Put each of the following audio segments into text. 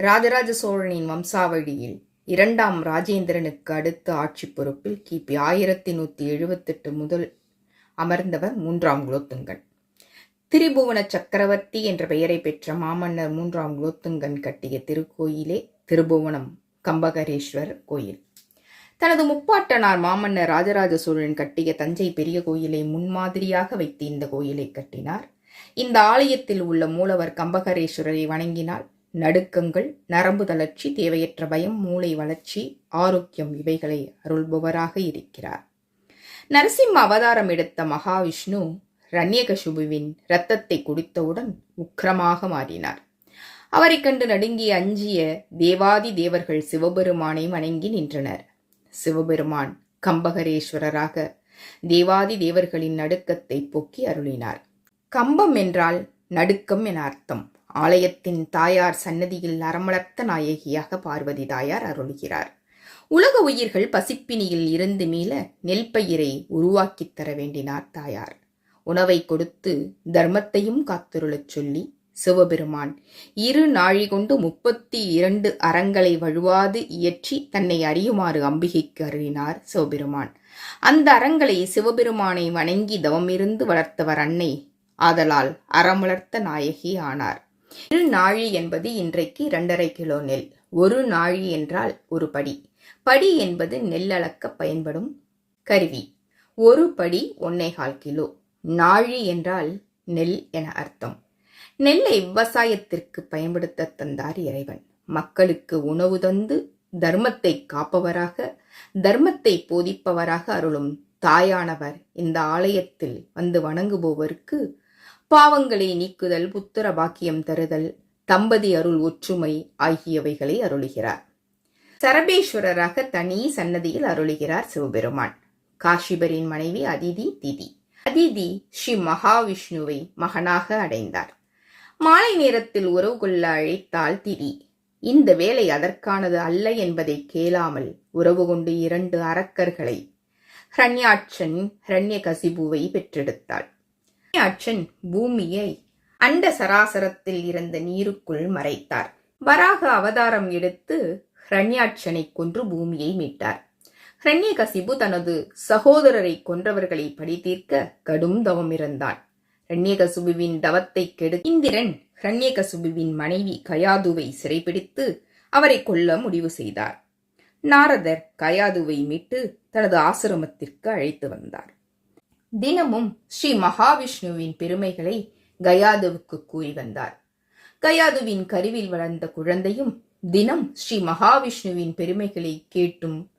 ராஜராஜ சோழனின் வம்சாவழியில் இரண்டாம் ராஜேந்திரனுக்கு அடுத்த ஆட்சி பொறுப்பில் கிபி ஆயிரத்தி நூற்றி எழுபத்தெட்டு முதல் அமர்ந்தவர் மூன்றாம் குலோத்துங்கன். திரிபுவன சக்கரவர்த்தி என்ற பெயரை பெற்ற மாமன்னர் மூன்றாம் குலோத்துங்கன் கட்டிய திருக்கோயிலே திருபுவனம் கம்பகரேஸ்வர் கோயில். தனது முப்பாட்டனார் மாமன்னர் ராஜராஜ சோழன் கட்டிய தஞ்சை பெரிய கோயிலை முன்மாதிரியாக வைத்து இந்த கோயிலை கட்டினார். இந்த ஆலயத்தில் உள்ள மூலவர் கம்பகரேஸ்வரரை வணங்கினால் நடுக்கங்கள் நரம்பு தளர்ச்சி தேவையற்ற பயம் மூளை வளர்ச்சி ஆரோக்கியம் இவைகளை அருள்பவராக இருக்கிறார். நரசிம்ம அவதாரம் எடுத்த மகாவிஷ்ணு ரண்யகசுபுவின் இரத்தத்தை குடித்தவுடன் உக்கிரமாக மாறினார். அவரைக் கண்டு நடுங்கிய அஞ்சிய தேவாதி தேவர்கள் சிவபெருமானை வணங்கி நின்றனர். சிவபெருமான் கம்பகரேஸ்வரராக தேவாதி தேவர்களின் நடுக்கத்தை போக்கி அருளினார். கம்பம் என்றால் நடுக்கம் என அர்த்தம். ஆலயத்தின் தாயார் சன்னதியில் அறமலர்த்த நாயகியாக பார்வதி தாயார் அருளுகிறார். உலக உயிர்கள் பசிப்பினியில் இருந்து மீள நெல் பயிரை உருவாக்கித் தர வேண்டினார் தாயார். உணவை கொடுத்து தர்மத்தையும் காத்துருளச் சொல்லி சிவபெருமான் இரு நாழி கொண்டு முப்பத்தி இரண்டு அறங்களை வழுவாது இயற்றி தன்னை அறியுமாறு அம்பிகைக்கு அருளினார் சிவபெருமான். அந்த அறங்களை சிவபெருமானை வணங்கி தவமிருந்து வளர்த்தவர் அன்னை. ஆதலால் அறமலர்த்த நாயகி ஆனார். இரு நாழி என்பது இன்றைக்கு இரண்டரை கிலோ நெல். ஒரு நாழி என்றால் ஒரு படி. படி என்பது நெல் அளக்க பயன்படும் கருவி. ஒரு படி ஒன்னேகால் கிலோ. நாழி என்றால் நெல் என அர்த்தம். நெல்லை விவசாயத்திற்கு பயன்படுத்த தந்தார் இறைவன். மக்களுக்கு உணவு தந்து தர்மத்தை காப்பவராக தர்மத்தை போதிப்பவராக அருளும் தாயானவர் இந்த ஆலயத்தில் வந்து வணங்குபவருக்கு பாவங்களை நீக்குதல் புத்திர பாக்கியம் தருதல் தம்பதி அருள் ஒற்றுமை ஆகியவைகளை அருளுகிறார். சரபேஸ்வரராக தனி சன்னதியில் அருளுகிறார் சிவபெருமான். காஷிபரின் மனைவி அதிதி திதி. அதிதி ஸ்ரீ மகாவிஷ்ணுவை மகனாக அடைந்தார். மாலை நேரத்தில் உறவு கொள்ள அழைத்தால் திதி. இந்த வேலை அதற்கானது அல்ல என்பதை கேளாமல் உறவு கொண்டு இரண்டு அரக்கர்களை ஹரண்யாட்சன் ஹரண்யகசிபுவை பெற்றெடுத்தாள். அச்சன் பூமியை அண்ட சராசரத்தில் இருந்த நீருக்குள் மறைத்தார். வராக அவதாரம் எடுத்து ஹரண்யாட்சனை கொன்று பூமியை மீட்டார். ஹரண்யகசிபு தனது சகோதரரை கொன்றவர்களை பழி தீர்க்க கடும் தவம் இருந்தான். ஹரண்யகசுபுவின் தவத்தை கெடு இந்திரன் ஹரண்யகசுபுவின் மனைவி கயாதுவை சிறைபிடித்து அவரை கொல்ல முடிவு செய்தார். நாரதர் கயாதுவை மீட்டு தனது ஆசிரமத்திற்கு அழைத்து வந்தார். தினமும் ஸ்ரீ மகாவிஷ்ணுவின் பெருமைகளை கயாதுவுக்கு கூறி வந்தார். கயாதுவின் கருவில் வளர்ந்த குழந்தையும் தினம் ஸ்ரீ மகாவிஷ்ணுவின் பெருமைகளை கேட்டும்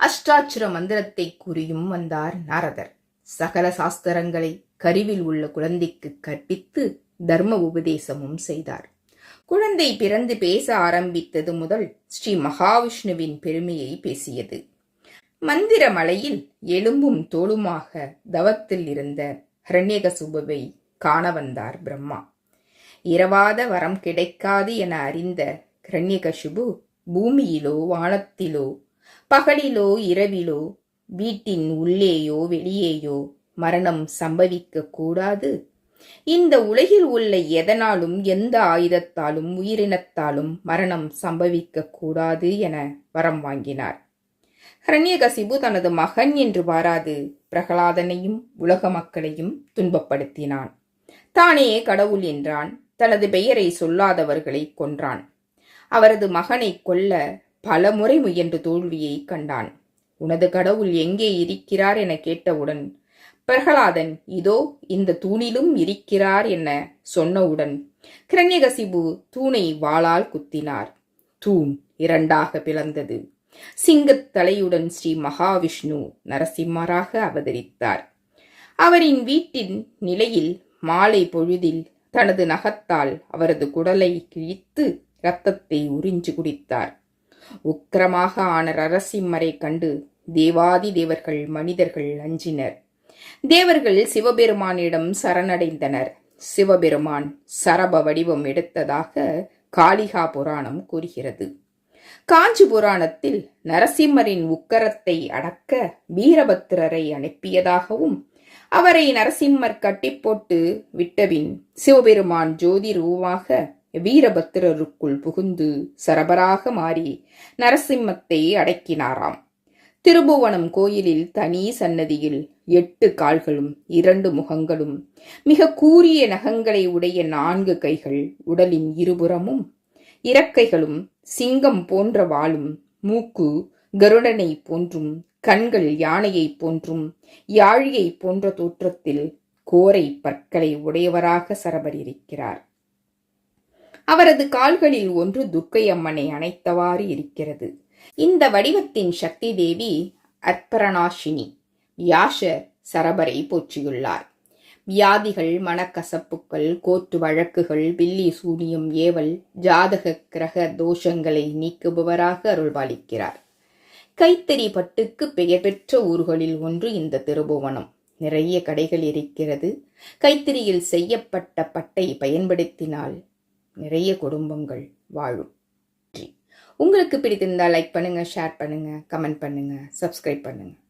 அஷ்டாட்சர மந்திரத்தை கூறியும் வந்தார் நாரதர். சகல சாஸ்திரங்களை கருவில் உள்ள குழந்தைக்கு கற்பித்து தர்ம உபதேசமும் செய்தார். குழந்தை பிறந்து பேச ஆரம்பித்தது முதல் ஸ்ரீ மகாவிஷ்ணுவின் பெருமையை பேசியது. மந்திரமலையில் எலும்பும் தோளுமாக தவத்தில் இருந்த ஹரண்யகசுபவை காண வந்தார் பிரம்மா. இரவாத வரம் கிடைக்காது என அறிந்த ஹரண்யகசுபு பூமியிலோ வானத்திலோ பகலிலோ இரவிலோ வீட்டின் உள்ளேயோ வெளியேயோ மரணம் சம்பவிக்க கூடாது. இந்த உலகில் உள்ள எதனாலும் எந்த ஆயுதத்தாலும் உயிரினத்தாலும் மரணம் சம்பவிக்க கூடாது என வரம் வாங்கினார். ஹரண்யகசிபு தனது மகன் என்று வாராது. பிரகலாதனையும் உலக மக்களையும் துன்பப்படுத்தினான். தானே கடவுள் என்றான். தனது பெயரை சொல்லாதவர்களை கொன்றான். அவரது மகனை கொல்ல பல முறை முயன்று தோல்வியை கண்டான். உனது கடவுள் எங்கே இருக்கிறார் என கேட்டவுடன் பிரகலாதன் இதோ இந்த தூணிலும் இருக்கிறார் என சொன்னவுடன் கிரண்யகசிபு தூணை வாளால் குத்தினார். தூண் இரண்டாக பிளந்தது. சிங்கத் தலையுடன் ஸ்ரீ மகாவிஷ்ணு நரசிம்மராக அவதரித்தார். அவரின் வீட்டின் நிலையில் மாலை பொழுதில் தனது நகத்தால் அவரது குடலை கிழித்து இரத்தத்தை உறிஞ்சு குடித்தார். உக்கிரமாக ஆன நரசிம்மரை கண்டு தேவாதி தேவர்கள் மனிதர்கள் அஞ்சினர். தேவர்கள் சிவபெருமானிடம் சரணடைந்தனர். சிவபெருமான் சரப வடிவம் எடுத்ததாக காளிகா புராணம் கூறுகிறது. காஞ்சி புராணத்தில் நரசிம்மரின் உக்கரத்தை அடக்க வீரபத்திரரை அனுப்பியதாகவும் அவரை நரசிம்மர் கட்டி போட்டு விட்டபின் சிவபெருமான் ஜோதி ரூவாக வீரபத்திரருக்குள் புகுந்து சரபராக மாறி நரசிம்மத்தை அடக்கினாராம். திருபுவனம் கோயிலில் தனி சன்னதியில் எட்டு கால்களும் இரண்டு முகங்களும் மிக கூரிய நகங்களை உடைய நான்கு கைகள் உடலின் இருபுறமும் இறக்கைகளும் சிங்கம் போன்ற வாளும் மூக்கு கருடனை போன்றும் கண்கள் யானையைப் போன்றும் யாழியை போன்ற தோற்றத்தில் கோரை பற்களை உடையவராக சரபர் இருக்கிறார். அவரது கால்களில் ஒன்று துர்க்கையம்மனை அணைத்தவாறு இருக்கிறது. இந்த வடிவத்தின் சக்தி தேவி அற்பரணாஷினி யாஷர் சரபரை போற்றியுள்ளார். வியாதிகள் மனக்கசப்புக்கள் கோர்ட்டு வழக்குகள் பில்லி சூனியம் ஏவல் ஜாதக கிரக தோஷங்களை நீக்குபவராக அருள்பாலிக்கிறார். கைத்தறி பட்டுக்கு பெயர் பெற்ற ஊர்களில் ஒன்று இந்த திருபுவனம். நிறைய கடைகள் இருக்கிறது. கைத்தறியில் செய்யப்பட்ட பட்டை பயன்படுத்தினால் நிறைய குடும்பங்கள் வாழும். உங்களுக்கு பிடித்திருந்தால் லைக் பண்ணுங்கள் ஷேர் பண்ணுங்கள் கமெண்ட் பண்ணுங்கள் சப்ஸ்கிரைப் பண்ணுங்கள்